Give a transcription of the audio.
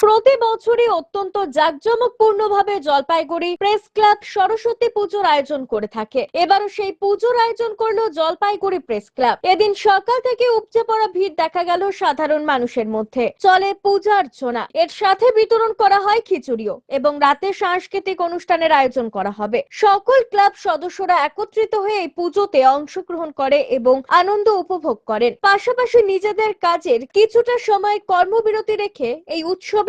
প্রতি বছরই অত্যন্ত জাঁকজমকপূর্ণভাবে জলপাইগুড়ি প্রেস ক্লাব সরস্বতী পুজোর আয়োজন করে থাকে। এবারও সেই পুজোর আয়োজন করল জলপাইগুড়ি প্রেস ক্লাব। এদিন সকাল থেকে উপচে পড়া ভিড় দেখা গেল সাধারণ মানুষের মধ্যে। চলে পূজা অর্চনা এর সাথে বিতরণ করা হয় খিচুড়িও এবং রাতে সাংস্কৃতিক অনুষ্ঠানের আয়োজন করা হবে। সকল ক্লাব সদস্যরা একত্রিত হয়ে এই পুজোতে অংশগ্রহণ করে এবং আনন্দ উপভোগ করেন। পাশাপাশি নিজেদের কাজের কিছুটা সময় কর্মবিরতি রেখে এই উৎসবে